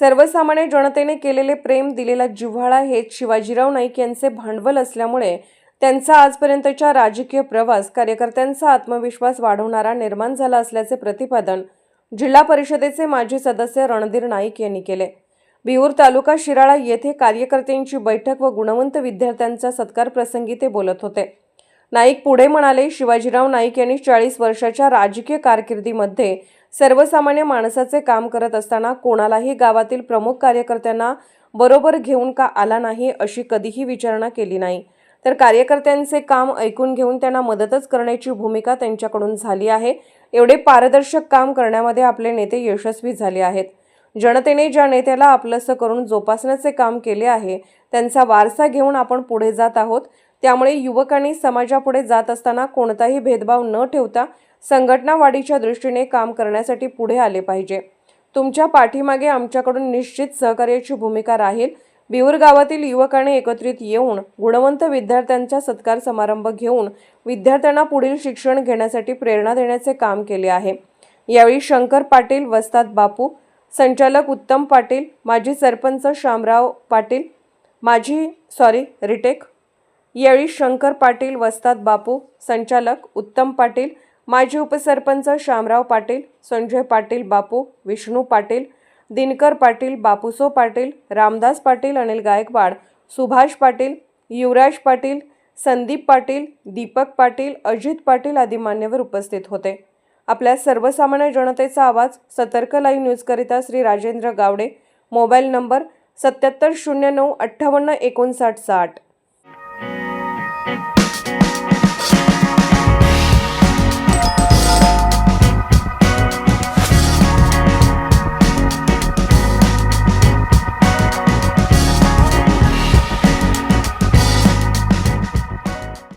सर्वसामान्य जनतेने केलेले प्रेम दिलेला जिव्हाळा हेच शिवाजीराव नाईक यांचे भांडवल असल्यामुळे त्यांचा आजपर्यंतच्या राजकीय प्रवास कार्यकर्त्यांचा आत्मविश्वास वाढवणारा निर्माण झाला असल्याचे प्रतिपादन जिल्हा परिषदेचे माजी सदस्य रणधीर नाईक यांनी केले. बिहूर तालुका शिराळा येथे कार्यकर्त्यांची बैठक व गुणवंत विद्यार्थ्यांचा सत्कार प्रसंगी ते बोलत होते. नाईक पुढे म्हणाले शिवाजीराव नाईक यांनी चाळीस वर्षाच्या राजकीय कारकिर्दीमध्ये सर्वसामान्य माणसाचे काम करत असताना कोणालाही गावातील प्रमुख कार्यकर्त्यांना बरोबर घेऊन का आला नाही अशी कधीही विचारणा केली नाही. तर कार्यकर्त्यांचे काम ऐकून घेऊन त्यांना मदतच करण्याची भूमिका त्यांच्याकडून झाली आहे. एवढे पारदर्शक काम करण्यामध्ये आपले नेते यशस्वी झाले आहेत. जनतेने ज्या नेत्याला आपलंसं करून जोपासण्याचे काम केले आहे त्यांचा वारसा घेऊन आपण पुढे जात आहोत. त्यामुळे युवकांनी समाजापुढे जात असताना कोणताही भेदभाव न ठेवता संघटना वाढीच्या दृष्टीने काम करण्यासाठी पुढे आले पाहिजे. तुमच्या पाठीमागे आमच्याकडून निश्चित सहकार्याची भूमिका राहील. बिऊर गावातील युवकांनी एकत्रित येऊन गुणवंत विद्यार्थ्यांचा सत्कार समारंभ घेऊन विद्यार्थ्यांना पुढील शिक्षण घेण्यासाठी प्रेरणा देण्याचे काम केले आहे. यावेळी शंकर पाटील वस्ताद बापू संचालक उत्तम पाटील माजी सरपंच शामराव पाटील माजी सॉरी रिटेक यावेळी शंकर पाटील वस्ताद बापू संचालक उत्तम पाटील माजी उपसरपंच शामराव पाटील संजय पाटील बापू विष्णू पाटील दिनकर पाटील बापूसो पाटील रामदास पाटील अनिल गायकवाड सुभाष पाटील युवराज पाटील संदीप पाटील दीपक पाटील अजित पाटील आदी मान्यवर उपस्थित होते. आपल्या सर्वसामान्य जनतेचा आवाज सतर्क लाईव्ह न्यूजकरिता श्री राजेंद्र गावडे. मोबाईल नंबर सत्याहत्तर शून्य नऊ अठ्ठावन्न एकोणसाठ साठ.